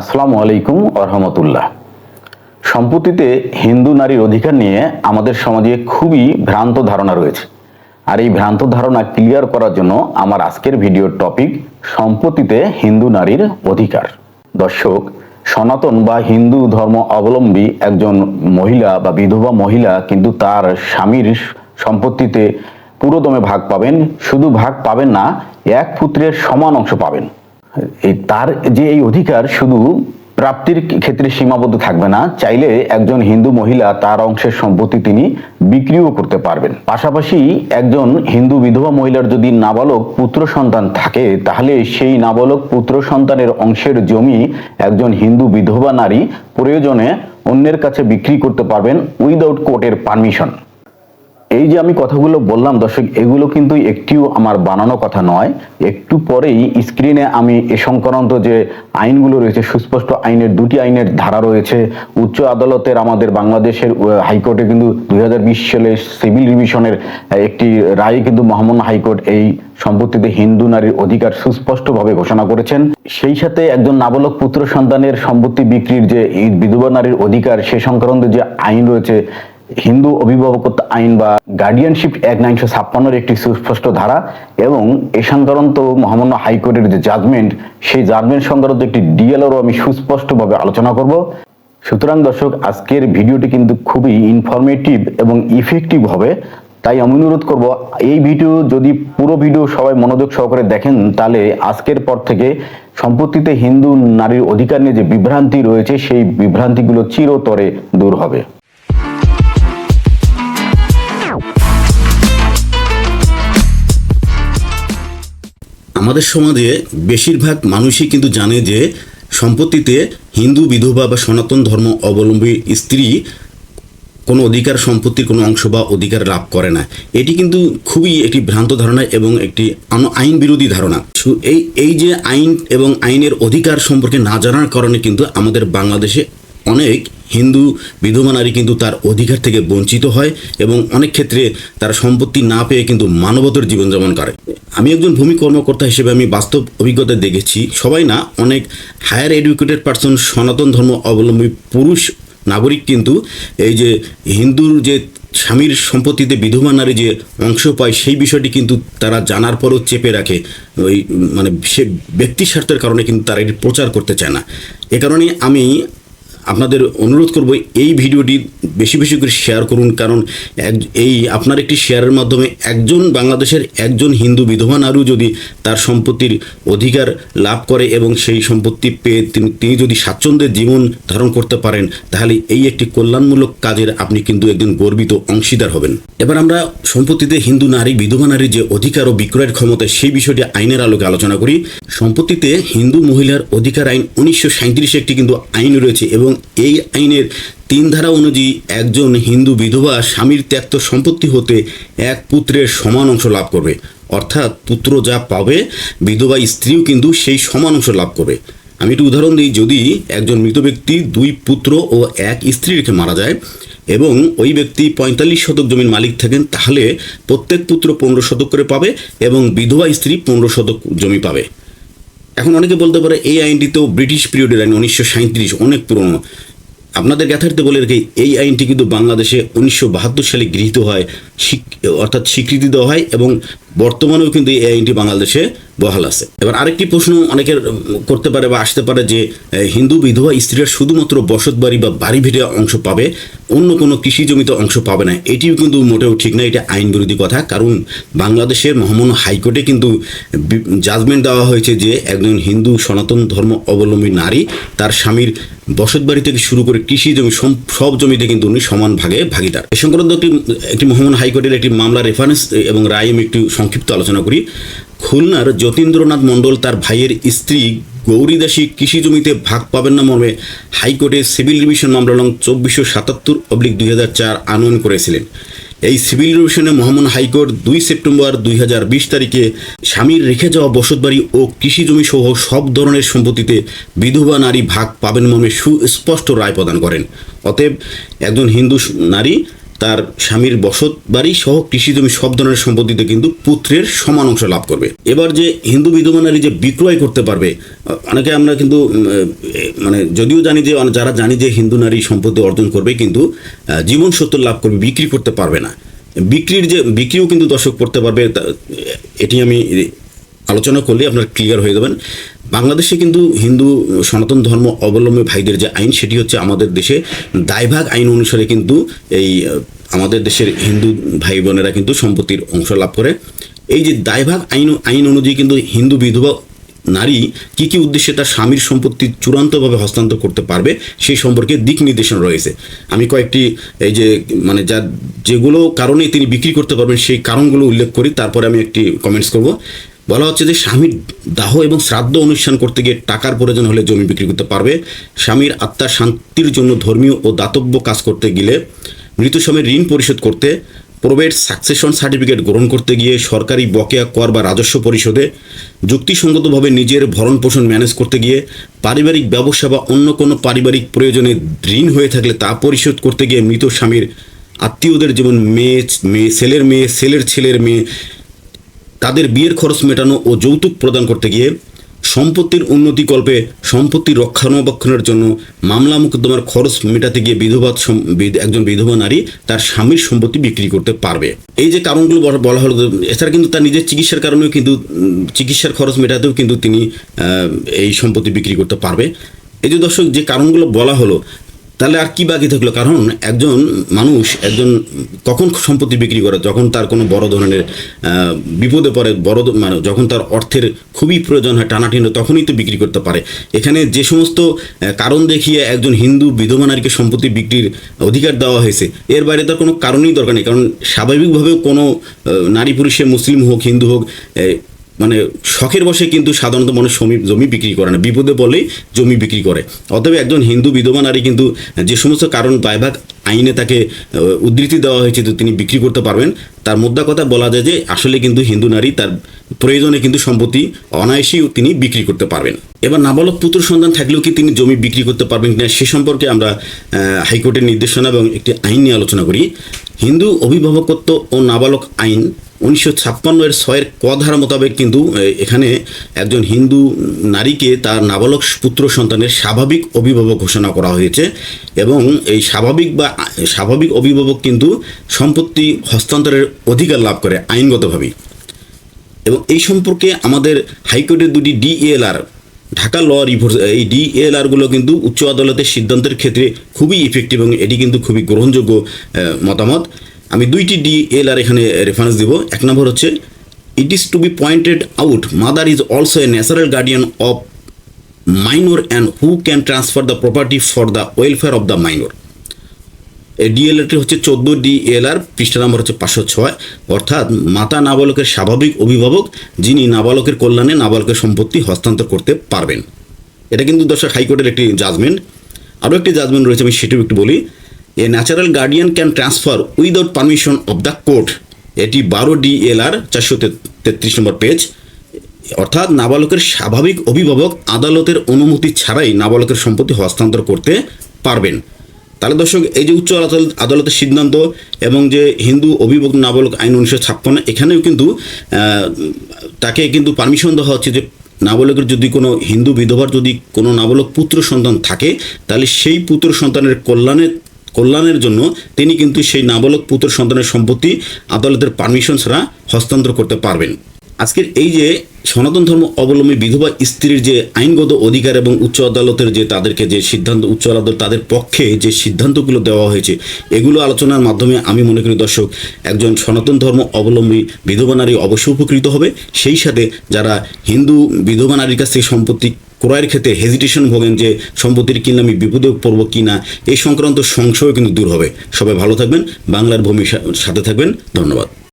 আসসালামু আলাইকুম রহমতুল্লাহ। সম্পত্তিতে হিন্দু নারীর অধিকার নিয়ে আমাদের সমাজে খুবই ভ্রান্ত ধারণা রয়েছে। আর এই ভ্রান্ত ধারণা ক্লিয়ার করার জন্য আমার আজকের ভিডিওর টপিক সম্পত্তিতে হিন্দু নারীর অধিকার। দর্শক, সনাতন বা হিন্দু ধর্ম অবলম্বী একজন মহিলা বা বিধবা মহিলা কিন্তু তার স্বামীর সম্পত্তিতে পুরোদমে ভাগ পাবেন। শুধু ভাগ পাবেন না, এক পুত্রের সমান অংশ পাবেন। তার যে এই অধিকার শুধু প্রাপ্তির ক্ষেত্রে সীমাবদ্ধ থাকবে না, চাইলে একজন হিন্দু মহিলা তার অংশের সম্পত্তি তিনি বিক্রিও করতে পারবেন। পাশাপাশি একজন হিন্দু বিধবা মহিলার যদি নাবালক পুত্র সন্তান থাকে, তাহলে সেই নাবালক পুত্র সন্তানের অংশের জমি একজন হিন্দু বিধবা নারী প্রয়োজনে অন্যের কাছে বিক্রি করতে পারবেন উইদাউট কোর্টের পারমিশন। এই যে আমি কথাগুলো বললাম, দর্শক, এগুলো কিন্তু একটিও আমার বানানো কথা নয়। একটু পরেই স্ক্রিনে আমি এ সংক্রান্ত যে আইনগুলো রয়েছে, সুস্পষ্ট আইনের দুটি আইনের ধারা রয়েছে। উচ্চ আদালতের আমাদের বাংলাদেশের হাইকোর্টে কিন্তু দুই সালে সিভিল রিভিশনের একটি রায় কিন্তু মহামান্য হাইকোর্ট এই সম্পত্তিতে হিন্দু নারীর অধিকার সুস্পষ্টভাবে ঘোষণা করেছেন। সেই সাথে একজন নাবালক পুত্র সন্তানের সম্পত্তি বিক্রির যে বিধবা নারীর অধিকার, সে সংক্রান্ত যে আইন রয়েছে হিন্দু অভিভাবকত্ব আইন বা গার্ডিয়ানশিপ এক নাইনশো ছাপ্পান্নর একটি সুস্পষ্ট ধারা এবং এ সংক্রান্ত মহামান্য হাইকোর্টের যে জাজমেন্ট সেই জাজমেন্ট সংক্রান্ত একটি ডিএলআরও আমি সুস্পষ্টভাবে আলোচনা করব। সুতরাং দর্শক, আজকের ভিডিওটি কিন্তু খুবই ইনফরমেটিভ এবং ইফেক্টিভ হবে। তাই আমি অনুরোধ করব, এই ভিডিও যদি পুরো ভিডিও সবাই মনোযোগ সহকারে দেখেন, তাহলে আজকের পর থেকে সম্পত্তিতে হিন্দু নারীর অধিকার নিয়ে যে বিভ্রান্তি রয়েছে, সেই বিভ্রান্তিগুলো চিরতরে দূর হবে। আমাদের সমাজে বেশিরভাগ মানুষই কিন্তু জানে যে সম্পত্তিতে হিন্দু, বিধবা বা সনাতন ধর্ম অবলম্বী স্ত্রী কোনো অধিকার সম্পত্তির কোনো অংশ বা অধিকার লাভ করে না। এটি কিন্তু খুবই একটি ভ্রান্ত ধারণা এবং একটি আইন বিরোধী ধারণা। এই এই যে আইন এবং আইনের অধিকার সম্পর্কে না জানার কারণে কিন্তু আমাদের বাংলাদেশে অনেক হিন্দু, বিধবা নারী কিন্তু তার অধিকার থেকে বঞ্চিত হয় এবং অনেক ক্ষেত্রে তারা সম্পত্তি না পেয়ে কিন্তু মানবতর জীবনযাপন করে। আমি একজন ভূমি কর্মকর্তা হিসেবে আমি বাস্তব অভিজ্ঞতা দেখেছি। সবাই না অনেক হায়ার এডুকেটেড পার্সন সনাতন ধর্ম অবলম্বী পুরুষ নাগরিক কিন্তু এই যে হিন্দুর যে স্বামীর সম্পত্তিতে বিধবা নারী যে অংশ পায় সেই বিষয়টি কিন্তু তারা জানার পরও চেপে রাখে। ওই মানে সে ব্যক্তি স্বার্থের কারণে কিন্তু তারা এটি প্রচার করতে চায় না। এ কারণে আমি আপনাদের অনুরোধ করব এই ভিডিওটি বেশি বেশি করে শেয়ার করুন, কারণ এই আপনার একটি শেয়ারের মাধ্যমে একজন বাংলাদেশের একজন হিন্দু বিধবা নারী যদি তার সম্পত্তির অধিকার লাভ করে এবং সেই সম্পত্তি পেয়ে তিনি তিনি যদি স্বাচ্ছন্দ্যের জীবন ধারণ করতে পারেন, তাহলে এই একটি কল্যাণমূলক কাজের আপনি কিন্তু একজন গর্বিত অংশীদার হবেন। এবার আমরা সম্পত্তিতে হিন্দু নারী, বিধবা নারীর যে অধিকার ও বিক্রয়ের ক্ষমতা, সেই বিষয়টি আইনের আলোকে আলোচনা করি। সম্পত্তিতে হিন্দু মহিলার অধিকার আইন উনিশশো একটি কিন্তু আইন রয়েছে এবং এই আইনের তিন ধারা অনুযায়ী একজন হিন্দু বিধবা স্বামীর ত্যাক্ত সম্পত্তি হতে এক পুত্রের সমান অংশ লাভ করবে। অর্থাৎ পুত্র যা পাবে, বিধবা স্ত্রীও কিন্তু সেই সমান অংশ লাভ করবে। আমি একটু উদাহরণ দিই, যদি একজন মৃত ব্যক্তি দুই পুত্র ও এক স্ত্রী রেখে মারা যায় এবং ওই ব্যক্তি পঁয়তাল্লিশ শতক জমির মালিক থাকেন, তাহলে প্রত্যেক পুত্র পনেরো শতক করে পাবে এবং বিধবা স্ত্রী পনেরো শতক জমি পাবে। এখন অনেকে বলতে পারে এই আইনটি তো ব্রিটিশ পিরিয়ডের আইন, উনিশশো সাঁত্রিশ অনেক পুরনো। আপনাদের গ্যাথার্থে বলে রেখে, এই আইনটি কিন্তু বাংলাদেশে উনিশশো বাহাত্তর সালে গৃহীত হয় অর্থাৎ স্বীকৃতি দেওয়া হয় এবং বর্তমানেও কিন্তু এই আইনটি বাংলাদেশে বহাল আছে। এবার আরেকটি প্রশ্ন অনেকের করতে পারে বা আসতে পারে যে হিন্দু বিধবা স্ত্রীরা শুধুমাত্র বসত বাড়ি বা বাড়ি ভিড়ে অংশ পাবে, অন্য কোনো কৃষি জমিতে অংশ পাবে না। এটিও কিন্তু মোটেও ঠিক না, এটা আইন বিরোধী কথা। কারণ বাংলাদেশের মহামান্য হাইকোর্টে কিন্তু জাজমেন্ট দেওয়া হয়েছে যে, একজন হিন্দু সনাতন ধর্ম অবলম্বী নারী তার স্বামীর বসত বাড়ি থেকে শুরু করে কৃষি জমি সব জমিতে কিন্তু উনি সমান ভাগে ভাগিদার। এ সংক্রান্ত একটি একটি মহামান্য হাইকোর্টের একটি মামলা রেফারেন্স এবং রায় আমি একটু সংক্ষিপ্ত আলোচনা করি। খুলনার যতীন্দ্রনাথ মণ্ডল তার ভাইয়ের স্ত্রী গৌরী দাসী কৃষি জমিতে ভাগ পাবেন না মর্মে হাইকোর্টে সিভিল রিভিশন মামলা নং চব্বিশশো সাতাত্তর অব্লিক দুই হাজার চার আনয়ন করেছিলেন। এই সিভিল রিভিশনে মহামান্য হাইকোর্ট দুই সেপ্টেম্বর দুই হাজার বিশ তারিখে স্বামীর রেখে যাওয়া বসতবাড়ি ও কৃষি জমি সহ সব ধরনের সম্পত্তিতে বিধবা নারী ভাগ পাবেন মর্মে সুস্পষ্ট রায় প্রদান করেন। অতএব একজন হিন্দু নারী তার স্বামীর বসত বাড়ি সহ কৃষি জমি সব ধরনের সম্পত্তিতে কিন্তু পুত্রের সমান অংশ লাভ করবে। এবার যে হিন্দু বিধবা নারী যে বিক্রয় করতে পারবে অনেকে আমরা কিন্তু মানে যদিও জানি যে যারা জানি যে হিন্দু নারী সম্পত্তি অর্জন করবে কিন্তু জীবন সত্য লাভ করবে, বিক্রি করতে পারবে না। বিক্রির যে, বিক্রিও কিন্তু দর্শক করতে পারবে এটি আমি আলোচনা করলে আপনার ক্লিয়ার হয়ে যাবেন। বাংলাদেশে কিন্তু হিন্দু সনাতন ধর্ম অবলম্বী ভাইদের যে আইন, সেটি হচ্ছে আমাদের দেশে দায়ভাগ আইন অনুসারে কিন্তু এই আমাদের দেশের হিন্দু ভাই বোনেরা কিন্তু সম্পত্তির অংশ লাভ করে। এই যে দায়ভাগ আইন আইন অনুযায়ী কিন্তু হিন্দু বিধবা নারী কি কি উদ্দেশ্যে তার স্বামীর সম্পত্তি চূড়ান্তভাবে হস্তান্তর করতে পারবে, সেই সম্পর্কে দিক নির্দেশনা রয়েছে। আমি কয়েকটি, এই যে মানে যা যেগুলো কারণে তিনি বিক্রি করতে পারবেন, সেই কারণগুলো উল্লেখ করি, তারপরে আমি একটি কমেন্টস করব। বলা হচ্ছে যে স্বামীর দাহ এবং শ্রাদ্ধ অনুষ্ঠান করতে গিয়ে টাকার প্রয়োজন হলে জমি বিক্রি করতে পারবে। স্বামীর আত্মার শান্তির জন্য ধর্মীয় ও দাতব্য কাজ করতে গেলে মৃত স্বামীর ঋণ পরিশোধ করতে, প্রবেট সাকসেশন সার্টিফিকেট গ্রহণ করতে গিয়ে সরকারি বকেয়া কর বা রাজস্ব পরিশোধে, যুক্তিসঙ্গতভাবে নিজের ভরণ পোষণ ম্যানেজ করতে গিয়ে পারিবারিক ব্যবসা বা অন্য কোনো পারিবারিক প্রয়োজনে ঋণ হয়ে থাকলে তা পরিশোধ করতে গিয়ে মৃত স্বামীর আত্মীয়দের যেমন মেয়ে মেয়ে, ছেলের মেয়ে, ছেলের ছেলের মেয়ে তাদের বিয়ের খরচ মেটানো ও যৌতুক প্রদান করতে গিয়ে সম্পত্তির উন্নতিকল্পে সম্পত্তি রক্ষণাবেক্ষণের জন্য মামলা মোকদ্দমার খরচ মেটাতে গিয়ে বিধবা বিধ- একজন বিধবা নারী তার স্বামীর সম্পত্তি বিক্রি করতে পারবে। এই যে কারণগুলো বলা হলো, এছাড়া কিন্তু তার নিজের চিকিৎসার কারণেও কিন্তু, চিকিৎসার খরচ মেটাতেও কিন্তু তিনি এই সম্পত্তি বিক্রি করতে পারবে। এই যে দর্শক, যে কারণগুলো বলা হলো তাহলে আর কি বাকি থাকল? কারণ একজন মানুষ, একজন কখন সম্পত্তি বিক্রি করে? যখন তার কোনো বড় ধরনের বিপদে পড়ে, বড় মানে যখন তার অর্থের খুবই প্রয়োজন হয়, টানাটিনে, তখনই তো বিক্রি করতে পারে। এখানে যে সমস্ত কারণ দেখিয়ে একজন হিন্দু বিধবা নারীকে সম্পত্তি বিক্রির অধিকার দেওয়া হয়েছে, এর বাইরে তার কোনো কারণই দরকার নেই। কারণ স্বাভাবিকভাবেও কোনো নারী পুরুষে মুসলিম হোক, হিন্দু হোক মানে শখের বসে কিন্তু সাধারণত মানুষ জমি জমি বিক্রি করে না। বিপদে বলেই জমি বিক্রি করে। অতএব একজন হিন্দু বিধবা নারী কিন্তু যে সমস্ত কারণ দায়ভাগ আইনে তাকে উদ্ধৃতি দেওয়া হয়েছে যে তিনি বিক্রি করতে পারবেন, তার মোদ্দা কথা বলা যায় যে আসলে কিন্তু হিন্দু নারী তার প্রয়োজনে কিন্তু সম্পত্তি অনায়াসেই তিনি বিক্রি করতে পারবেন। এবার নাবালক পুত্র সন্তান থাকলেও কি তিনি জমি বিক্রি করতে পারবেন কিনা সে সম্পর্কে আমরা হাইকোর্টের নির্দেশনা এবং একটি আইন নিয়ে আলোচনা করি। হিন্দু অভিভাবকত্ব ও নাবালক আইন উনিশশো ছাপ্পান্ন এর ছয়ের ক ধারা মোতাবেক কিন্তু এখানে একজন হিন্দু নারীকে তার নাবালক পুত্র সন্তানের স্বাভাবিক অভিভাবক ঘোষণা করা হয়েছে এবং এই স্বাভাবিক বা স্বাভাবিক অভিভাবক কিন্তু সম্পত্তি হস্তান্তরের অধিকার লাভ করে আইনগতভাবেই। এবং এই সম্পর্কে আমাদের হাইকোর্টের দুটি ডিএলআর, ঢাকা ল রিভোর্স এই ডিএলআরগুলো কিন্তু উচ্চ আদালতের সিদ্ধান্তের ক্ষেত্রে খুবই ইফেক্টিভ এবং এটি কিন্তু খুবই গ্রহণযোগ্য মতামত। আমি দুইটি ডিএলআর এখানে রেফারেন্স দিব। এক নম্বর হচ্ছে it is to be pointed out mother is also a natural guardian of minor and who can transfer the property for the welfare of the minor এই ডিএলআরটি হচ্ছে চোদ্দ ডিএলআর পৃষ্ঠা নম্বর হচ্ছে পাঁচশো ছয়। অর্থাৎ, মাতা নাবালকের স্বাভাবিক অভিভাবক, যিনি নাবালকের কল্যাণে নাবালকের সম্পত্তি হস্তান্তর করতে পারবেন। এটা কিন্তু দর্শক হাইকোর্টের একটি জাজমেন্ট আরও একটি জাজমেন্ট রয়েছে, আমি সেটিও একটু বলি। A natural guardian can transfer without permission of the court এটি বারো ডিএলআর চারশো তেত্রিশ নম্বর পেজ অর্থাৎ নাবালকের স্বাভাবিক অভিভাবক আদালতের অনুমতি ছাড়াই নাবালকের সম্পত্তি হস্তান্তর করতে পারবেন। তাহলে দর্শক, এই যে উচ্চ আদালত আদালতের সিদ্ধান্ত এবং যে হিন্দু অভিভাবক নাবালক আইন উনিশশো ছাপ্পান্ন, এখানেও কিন্তু তাকে কিন্তু পারমিশন দেওয়া হচ্ছে যে নাবালকের যদি কোনো হিন্দু বিধবার যদি কোনো নাবালক পুত্র সন্তান থাকে, তাহলে সেই পুত্র সন্তানের কল্যাণে কল্যাণের জন্য তিনি কিন্তু সেই নাবালক পুত্র সন্তানের সম্পত্তি আদালতের পারমিশন ছাড়া হস্তান্তর করতে পারবেন। আজকের এই যে সনাতন ধর্ম অবলম্বী বিধবা স্ত্রীর যে আইনগত অধিকার এবং উচ্চ আদালতের যে তাদেরকে যে সিদ্ধান্ত, উচ্চ আদালত তাদের পক্ষে যে সিদ্ধান্তগুলো দেওয়া হয়েছে, এগুলো আলোচনার মাধ্যমে আমি মনে করি দর্শক, একজন সনাতন ধর্ম অবলম্বী বিধবা নারী অবশ্যই উপকৃত হবে। সেই সাথে যারা হিন্দু বিধবা নারীর কাছ থেকে সম্পত্তি ক্রয়ের ক্ষেত্রে হেজিটেশন ভোগেন যে সম্পত্তির কিনলে আমি বিপদে পড়ব কি না এই সংক্রান্ত সংশয় কিন্তু দূর হবে। সবাই ভালো থাকবেন, বাংলার ভূমির সা- সাথে থাকবেন। ধন্যবাদ।